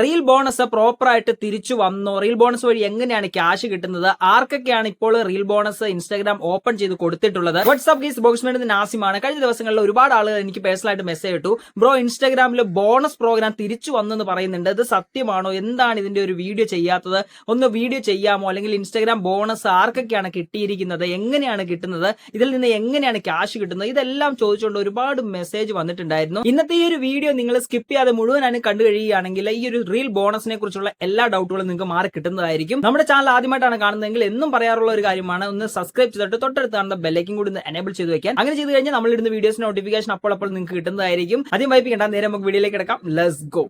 Reel bonus proper ആയിട്ട് തിരിച്ചു വന്നോ. റീൽ ബോണസ് വഴി എങ്ങനെയാണ് ക്യാഷ് കിട്ടുന്നത്? ആർക്കൊക്കെയാണ് ഇപ്പോൾ റീൽ ബോണസ് ഇൻസ്റ്റാഗ്രാം ഓപ്പൺ ചെയ്ത് കൊടുത്തിട്ടുള്ളത്? വാട്സ്ആപ്പ് ഗീസ് ബോക്സ്മെന്റ് നാസിമാണ്. കഴിഞ്ഞ ദിവസങ്ങളിൽ ഒരുപാട് ആളുകൾ എനിക്ക് പേഴ്സണൽ ആയിട്ട് മെസ്സേജ് ഇട്ടു. ബ്രോ ഇൻസ്റ്റാഗ്രാമിൽ ബോണസ് പ്രോഗ്രാം തിരിച്ചു വന്നെന്ന് പറയുന്നുണ്ട്. ഇത് സത്യമാണോ? എന്താണ് ഇതിന്റെ ഒരു വീഡിയോ ചെയ്യാത്തത്? ഒന്ന് വീഡിയോ ചെയ്യാമോ? അല്ലെങ്കിൽ ഇൻസ്റ്റാഗ്രാം ബോണസ് ആർക്കൊക്കെയാണ് കിട്ടിയിരിക്കുന്നത്? എങ്ങനെയാണ് കിട്ടുന്നത്? ഇതിൽ നിന്ന് എങ്ങനെയാണ് ക്യാഷ് കിട്ടുന്നത്? ഇതെല്ലാം ചോദിച്ചുകൊണ്ട് ഒരുപാട് മെസ്സേജ് വന്നിട്ടുണ്ടായിരുന്നു. ഇന്നത്തെ ഈ ഒരു വീഡിയോ നിങ്ങൾ സ്കിപ്പ് ചെയ്യാതെ മുഴുവനാണ് കണ്ടു കഴിയുകയാണെങ്കിൽ ഈ ഒരു റീൽ ബോണസിനെ കുറിച്ചുള്ള എല്ലാ ഡൗട്ടുകളും നിങ്ങൾക്ക് മാറി കിട്ടുന്നതായിരിക്കും. നമ്മുടെ ചാനൽ ആദ്യമായിട്ടാണ് കാണുന്നതെങ്കിൽ എന്നും പറയാറുള്ള ഒരു കാര്യമാണ് ഒന്ന് സബ്സ്ക്രൈബ് ചെയ്തിട്ട് തൊട്ടടുത്ത് കാണുന്ന ബെല്ലേക്കും കൂടി ഒന്ന് എനേബിൾ ചെയ്ത് വെക്കാൻ. അങ്ങനെ ചെയ്ത് കഴിഞ്ഞാൽ നമ്മൾ ഇടുന്ന വീഡിയോസ് നോട്ടിഫിക്കേഷൻ അപ്പോൾ അപ്പോൾ നിങ്ങൾക്ക് കിട്ടുന്നതായിരിക്കും. ആദ്യം വൈപ്പിക്കേണ്ട നേരെ നമുക്ക് വീഡിയോയിലേക്ക് കിടക്കാം. ലെറ്റ്സ് ഗോ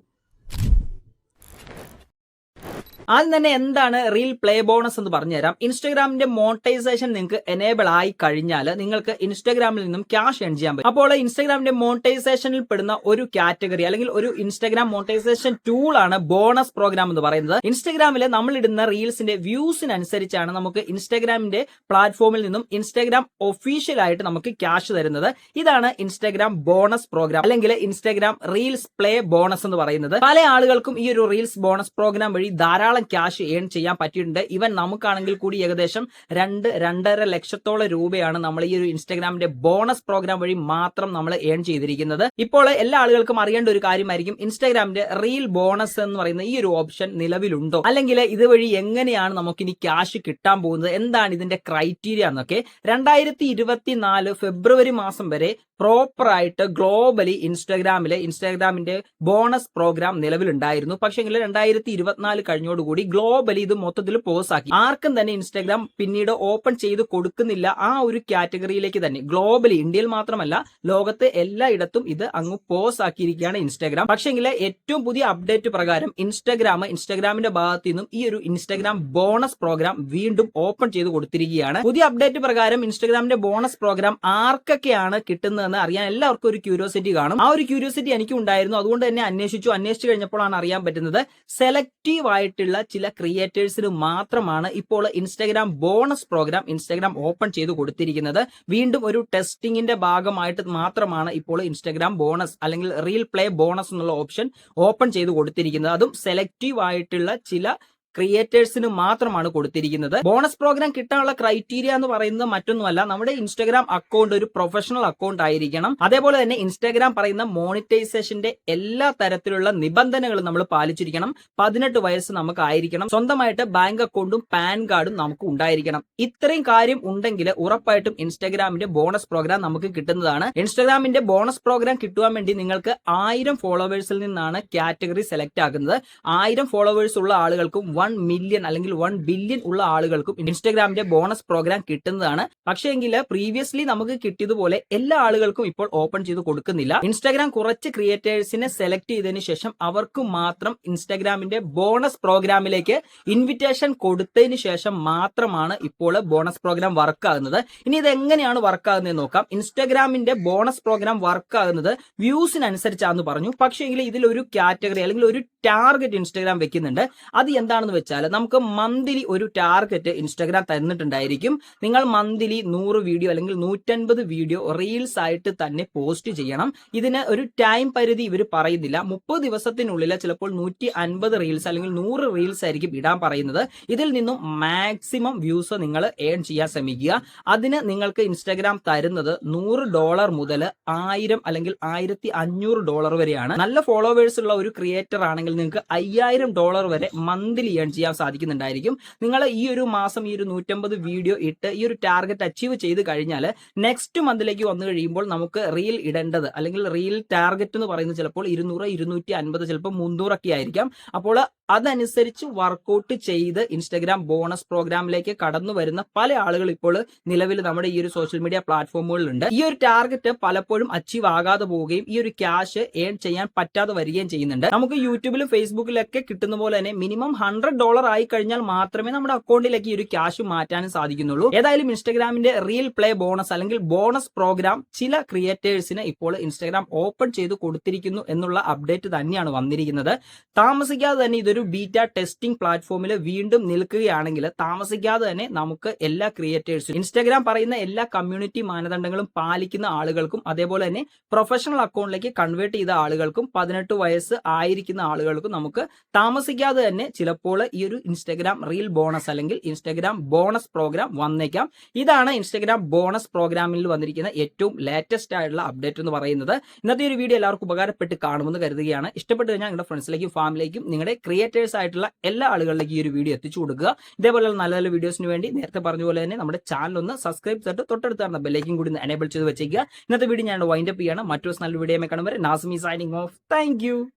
ആദ്യം തന്നെ എന്താണ് റീൽ പ്ലേ ബോണസ് എന്ന് പറഞ്ഞുതരാം. ഇൻസ്റ്റാഗ്രാമിന്റെ മോണിറ്റൈസേഷൻ നിങ്ങൾക്ക് എനേബിൾ ആയി കഴിഞ്ഞാൽ നിങ്ങൾക്ക് ഇൻസ്റ്റാഗ്രാമിൽ നിന്നും ക്യാഷ് ഏൺ ചെയ്യാൻ പറ്റും. അപ്പോൾ ഇൻസ്റ്റാഗ്രാമിന്റെ മോണിറ്റൈസേഷനിൽ പെടുന്ന ഒരു കാറ്റഗറി അല്ലെങ്കിൽ ഒരു ഇൻസ്റ്റാഗ്രാം മോണിറ്റൈസേഷൻ ടൂൾ ആണ് ബോണസ് പ്രോഗ്രാം എന്ന് പറയുന്നത്. ഇൻസ്റ്റാഗ്രാമിൽ നമ്മൾ ഇടുന്ന റീൽസിന്റെ വ്യൂസിനനുസരിച്ചാണ് നമുക്ക് ഇൻസ്റ്റാഗ്രാമിന്റെ പ്ലാറ്റ്ഫോമിൽ നിന്നും ഇൻസ്റ്റാഗ്രാം ഒഫീഷ്യൽ ആയിട്ട് നമുക്ക് ക്യാഷ് തരുന്നത്. ഇതാണ് ഇൻസ്റ്റാഗ്രാം ബോണസ് പ്രോഗ്രാം അല്ലെങ്കിൽ ഇൻസ്റ്റാഗ്രാം റീൽസ് പ്ലേ ബോണസ് എന്ന് പറയുന്നത്. പല ആളുകൾക്കും ഈ ഒരു റീൽസ് ബോണസ് പ്രോഗ്രാം വഴി ധാരാളം ക്യാഷ് ഏൺ ചെയ്യാൻ പറ്റിയിട്ടുണ്ട്. ഇവൻ നമുക്കാണെങ്കിൽ കൂടി ഏകദേശം രണ്ട് രണ്ടര ലക്ഷത്തോളം രൂപയാണ് നമ്മൾ ഈ ഒരു ഇൻസ്റ്റാഗ്രാമിന്റെ ബോണസ് പ്രോഗ്രാം വഴി മാത്രം നമ്മൾ ഏൺ ചെയ്തിരിക്കുന്നത്. ഇപ്പോൾ എല്ലാ ആളുകൾക്കും അറിയേണ്ട ഒരു കാര്യമായിരിക്കും ഇൻസ്റ്റാഗ്രാമിന്റെ റീൽ ബോണസ് എന്ന് പറയുന്ന ഈ ഒരു ഓപ്ഷൻ നിലവിലുണ്ടോ? അല്ലെങ്കിൽ ഇതുവഴി എങ്ങനെയാണ് നമുക്ക് ഇനി ക്യാഷ് കിട്ടാൻ പോകുന്നത്? എന്താണ് ഇതിന്റെ ക്രൈറ്റീരിയ എന്നൊക്കെ രണ്ടായിരത്തി ഇരുപത്തിനാല് ഫെബ്രുവരി മാസം വരെ പ്രോപ്പർ ആയിട്ട് ഗ്ലോബലി ഇൻസ്റ്റാഗ്രാമിലെ ഇൻസ്റ്റാഗ്രാമിന്റെ ബോണസ് പ്രോഗ്രാം നിലവിലുണ്ടായിരുന്നു. പക്ഷേ രണ്ടായിരത്തി ഇരുപത്തിനാല് കഴിഞ്ഞോടുകൂടി ഗ്ലോബലി ഇത് മൊത്തത്തിൽ പോസ് ആക്കി. ആർക്കും തന്നെ ഇൻസ്റ്റാഗ്രാം പിന്നീട് ഓപ്പൺ ചെയ്ത് കൊടുക്കുന്നില്ല ആ ഒരു കാറ്റഗറിയിലേക്ക് തന്നെ. ഗ്ലോബലി ഇന്ത്യയിൽ മാത്രമല്ല ലോകത്ത് എല്ലായിടത്തും ഇത് അങ്ങ് പോസ് ആക്കിയിരിക്കുകയാണ് ഇൻസ്റ്റാഗ്രാം പക്ഷേങ്കിൽ ഏറ്റവും പുതിയ അപ്ഡേറ്റ് പ്രകാരം ഇൻസ്റ്റാഗ്രാം ഇൻസ്റ്റാഗ്രാമിന്റെ ഭാഗത്തു നിന്നും ഈ ഒരു ഇൻസ്റ്റാഗ്രാം ബോണസ് പ്രോഗ്രാം വീണ്ടും ഓപ്പൺ ചെയ്ത് കൊടുത്തിരിക്കുകയാണ്. പുതിയ അപ്ഡേറ്റ് പ്രകാരം ഇൻസ്റ്റാഗ്രാമിന്റെ ബോണസ് പ്രോഗ്രാം ആർക്കൊക്കെയാണ് കിട്ടുന്നതെന്ന് അറിയാൻ എല്ലാവർക്കും ഒരു ക്യൂരിയോസിറ്റി കാണും. ആ ഒരു ക്യൂരിയോസിറ്റി എനിക്കും ഉണ്ടായിരുന്നു അതുകൊണ്ട് തന്നെ അന്വേഷിച്ചു. അന്വേഷിച്ചു കഴിഞ്ഞപ്പോഴാണ് അറിയാൻ പറ്റുന്നത്. സെലക്റ്റീവ് ആയിട്ടുള്ള ചില ക്രിയേറ്റേഴ്സിന് മാത്രമാണ് ഇപ്പോൾ Instagram bonus programme Instagram open ചെയ്ത് കൊടുത്തിരിക്കുന്നത്. വീണ്ടും ഒരു ടെസ്റ്റിംഗിന്റെ ഭാഗമായിട്ട് മാത്രമാണ് ഇപ്പോൾ ഇൻസ്റ്റാഗ്രാം ബോണസ് അല്ലെങ്കിൽ റീൽ പ്ലേ ബോണസ് എന്നുള്ള ഓപ്ഷൻ ഓപ്പൺ ചെയ്ത് കൊടുത്തിരിക്കുന്നത്. അതും സെലക്റ്റീവ് ആയിട്ടുള്ള ചില ക്രിയേറ്റേഴ്സിന് മാത്രമാണ് കൊടുത്തിരിക്കുന്നത്. ബോണസ് പ്രോഗ്രാം കിട്ടാനുള്ള ക്രൈറ്റീരിയ എന്ന് പറയുന്നത് മറ്റൊന്നുമല്ല. നമ്മുടെ ഇൻസ്റ്റാഗ്രാം അക്കൗണ്ട് ഒരു പ്രൊഫഷണൽ അക്കൗണ്ട് ആയിരിക്കണം. അതേപോലെ തന്നെ ഇൻസ്റ്റാഗ്രാം പറയുന്ന മോണിറ്റൈസേഷന്റെ എല്ലാ തരത്തിലുള്ള നിബന്ധനകളും നമ്മൾ പാലിച്ചിരിക്കണം. പതിനെട്ട് വയസ്സ് നമുക്ക് ആയിരിക്കണം. സ്വന്തമായിട്ട് ബാങ്ക് അക്കൗണ്ടും പാൻ കാർഡും നമുക്ക് ഉണ്ടായിരിക്കണം. ഇത്രയും കാര്യം ഉണ്ടെങ്കിൽ ഉറപ്പായിട്ടും ഇൻസ്റ്റാഗ്രാമിന്റെ ബോണസ് പ്രോഗ്രാം നമുക്ക് കിട്ടുന്നതാണ്. ഇൻസ്റ്റാഗ്രാമിന്റെ ബോണസ് പ്രോഗ്രാം കിട്ടുവാൻ വേണ്ടി നിങ്ങൾക്ക് ആയിരം ഫോളോവേഴ്സിൽ നിന്നാണ് കാറ്റഗറി സെലക്ട് ആക്കുന്നത്. ആയിരം ഫോളോവേഴ്സ് ഉള്ള ആളുകൾക്കും മില്യൺ അല്ലെങ്കിൽ വൺ ബില്യൺ ഉള്ള ആളുകൾക്കും ഇൻസ്റ്റാഗ്രാമിന്റെ ബോണസ് പ്രോഗ്രാം കിട്ടുന്നതാണ്. പക്ഷേ എങ്കിൽ പ്രീവിയസ്ലി നമുക്ക് കിട്ടിയതുപോലെ എല്ലാ ആളുകൾക്കും ഇപ്പോൾ ഓപ്പൺ ചെയ്ത് കൊടുക്കുന്നില്ല. ഇൻസ്റ്റാഗ്രാം കുറച്ച് ക്രിയേറ്റേഴ്സിനെ സെലക്ട് ചെയ്തതിനു ശേഷം അവർക്ക് മാത്രം ഇൻസ്റ്റാഗ്രാമിന്റെ ബോണസ് പ്രോഗ്രാമിലേക്ക് ഇൻവിറ്റേഷൻ കൊടുത്തതിന് ശേഷം മാത്രമാണ് ഇപ്പോൾ ബോണസ് പ്രോഗ്രാം വർക്ക് ആകുന്നത്. ഇനി ഇത് എങ്ങനെയാണ് വർക്ക് ആകുന്നത് നോക്കാം. ഇൻസ്റ്റാഗ്രാമിന്റെ ബോണസ് പ്രോഗ്രാം വർക്ക് ആകുന്നത് വ്യൂസിനനുസരിച്ചാന്ന് പറഞ്ഞു. പക്ഷേ ഇതിൽ ഒരു കാറ്റഗറി അല്ലെങ്കിൽ ഒരു ടാർഗറ്റ് ഇൻസ്റ്റാഗ്രാം വെക്കുന്നുണ്ട്. അത് എന്താണെന്ന് വെച്ചാൽ നമുക്ക് മന്ത്ലി ഒരു ടാർഗറ്റ് ഇൻസ്റ്റാഗ്രാം തന്നിട്ടുണ്ടായിരിക്കും. നിങ്ങൾ മന്ത്ലി നൂറ് വീഡിയോ അല്ലെങ്കിൽ നൂറ്റൻപത് വീഡിയോ റീൽസ് ആയിട്ട് തന്നെ പോസ്റ്റ് ചെയ്യണം. ഇതിന് ഒരു ടൈം പരിധി ഇവർ പറയുന്നില്ല. മുപ്പത് ദിവസത്തിനുള്ളിൽ ചിലപ്പോൾ നൂറ്റി അൻപത് റീൽസ് അല്ലെങ്കിൽ നൂറ് റീൽസ് ആയിരിക്കും ഇടാൻ പറയുന്നത്. ഇതിൽ നിന്നും മാക്സിമം വ്യൂസ് നിങ്ങൾ ഏൺ ചെയ്യാൻ ശ്രമിക്കുക. അതിന് നിങ്ങൾക്ക് ഇൻസ്റ്റാഗ്രാം തരുന്നത് നൂറ് ഡോളർ മുതൽ ആയിരം അല്ലെങ്കിൽ ആയിരത്തി അഞ്ഞൂറ് ഡോളർ വരെയാണ്. നല്ല ഫോളോവേഴ്സ് ഉള്ള ഒരു ക്രിയേറ്റർ ആണെങ്കിൽ നിങ്ങൾക്ക് അയ്യായിരം ഡോളർ വരെ മന്ത്ലി ഏൺ ചെയ്യാൻ സാധിക്കുന്നുണ്ടായിരിക്കും. നിങ്ങൾ ഈ ഒരു മാസം ഈ ഒരു നൂറ്റമ്പത് വീഡിയോ ഇട്ട് ഈ ഒരു ടാർഗറ്റ് അച്ചീവ് ചെയ്ത് കഴിഞ്ഞാൽ നെക്സ്റ്റ് മന്തിലേക്ക് വന്നു കഴിയുമ്പോൾ നമുക്ക് റീൽ ഇടേണ്ടത് അല്ലെങ്കിൽ റീൽ ടാർഗറ്റ് എന്ന് പറയുന്നത് ചിലപ്പോൾ ഇരുന്നൂറ് ഇരുന്നൂറ്റി അൻപത് ചിലപ്പോൾ മുന്നൂറൊക്കെ ആയിരിക്കാം. അപ്പോൾ അതനുസരിച്ച് വർക്കൗട്ട് ചെയ്ത് ഇൻസ്റ്റഗ്രാം ബോണസ് പ്രോഗ്രാമിലേക്ക് കടന്നു വരുന്ന പല ആളുകൾ ഇപ്പോൾ നിലവിൽ നമ്മുടെ ഈ ഒരു സോഷ്യൽ മീഡിയ പ്ലാറ്റ്ഫോമുകളിലുണ്ട് ഈ ഒരു ടാർഗറ്റ് പലപ്പോഴും അച്ചീവ് ആകാതെ പോവുകയും ഈ ഒരു ക്യാഷ് ഏൺ ചെയ്യാൻ പറ്റാതെ വരികയും ചെയ്യുന്നുണ്ട്. നമുക്ക് യൂട്യൂബിലും ഫേസ്ബുക്കിലൊക്കെ കിട്ടുന്ന പോലെ തന്നെ മിനിമം ഹൺഡ്രഡ് ഡോളർ ആയി കഴിഞ്ഞാൽ മാത്രമേ നമ്മുടെ അക്കൗണ്ടിലേക്ക് ഈ ഒരു ക്യാഷ് മാറ്റാനും സാധിക്കുന്നുള്ളൂ. ഏതായാലും ഇൻസ്റ്റാഗ്രാമിന്റെ റീൽ പ്ലേ ബോണസ് അല്ലെങ്കിൽ ബോണസ് പ്രോഗ്രാം ചില ക്രിയേറ്റേഴ്സിന് ഇപ്പോൾ ഇൻസ്റ്റാഗ്രാം ഓപ്പൺ ചെയ്ത് കൊടുത്തിരിക്കുന്നു എന്നുള്ള അപ്ഡേറ്റ് തന്നെയാണ് വന്നിരിക്കുന്നത്. താമസിക്കാതെ തന്നെ ഇതൊരു ബീറ്റ ടെസ്റ്റിംഗ് പ്ലാറ്റ്ഫോമിൽ വീണ്ടും നിൽക്കുകയാണെങ്കിൽ താമസിക്കാതെ തന്നെ നമുക്ക് എല്ലാ ക്രിയേറ്റേഴ്സും ഇൻസ്റ്റാഗ്രാം പറയുന്ന എല്ലാ കമ്മ്യൂണിറ്റി മാനദണ്ഡങ്ങളും പാലിക്കുന്ന ആളുകൾക്കും അതേപോലെ തന്നെ പ്രൊഫഷണൽ അക്കൗണ്ടിലേക്ക് കൺവേർട്ട് ചെയ്ത ആളുകൾക്കും പതിനെട്ട് വയസ്സ് ആയിരിക്കുന്ന ആളുകൾക്കും നമുക്ക് താമസിക്കാതെ തന്നെ ചിലപ്പോൾ ഈ ഒരു ഇൻസ്റ്റഗ്രാം റീൽ ബോണസ് അല്ലെങ്കിൽ ഇൻസ്റ്റഗ്രാം ബോണസ് പ്രോഗ്രാം വന്നേക്കാം. ഇതാണ് ഇൻസ്റ്റഗ്രാം ബോണസ് പ്രോഗ്രാമിൽ വന്നിരിക്കുന്ന ഏറ്റവും ലേറ്റസ്റ്റ് ആയിട്ടുള്ള അപ്ഡേറ്റ് എന്ന് പറയുന്നത്. ഇന്നത്തെ ഒരു വീഡിയോ എല്ലാവർക്കും ഉപകാരപ്പെട്ട് കാണുമെന്ന് കരുതുകയാണ്. ഇഷ്ടപ്പെട്ട് കഴിഞ്ഞാൽ നിങ്ങളുടെ ഫ്രണ്ട്സിലേക്കും ഫാമിലിയിലേക്കും നിങ്ങളുടെ ക്രിയേറ്റേഴ്സ് ആയിട്ടുള്ള എല്ലാ ആളുകളിലേക്കും ഈ ഒരു വീഡിയോ എത്തിച്ചു കൊടുക്കുക. ഇതേപോലെ നല്ല നല്ല വീഡിയോസിന് വേണ്ടി നേരത്തെ പറഞ്ഞ പോലെ തന്നെ നമ്മുടെ ചാനൽ ഒന്ന് സബ്സ്ക്രൈബ് ചെയ്തിട്ട് തൊട്ടടുത്ത് കാണുന്ന ബെല്ലേക്കും കൂടി എനേബിൾ ചെയ്ത് വെച്ചേക്കുക. ഇന്നത്തെ വീഡിയോ ഞാൻ വൈൻഡപ്പ് ചെയ്യാണ്. മറ്റൊരു നല്ല വീഡിയോ കാണുമ്പോൾ നാസ്മി സൈനിങ് ഓഫ് താങ്ക്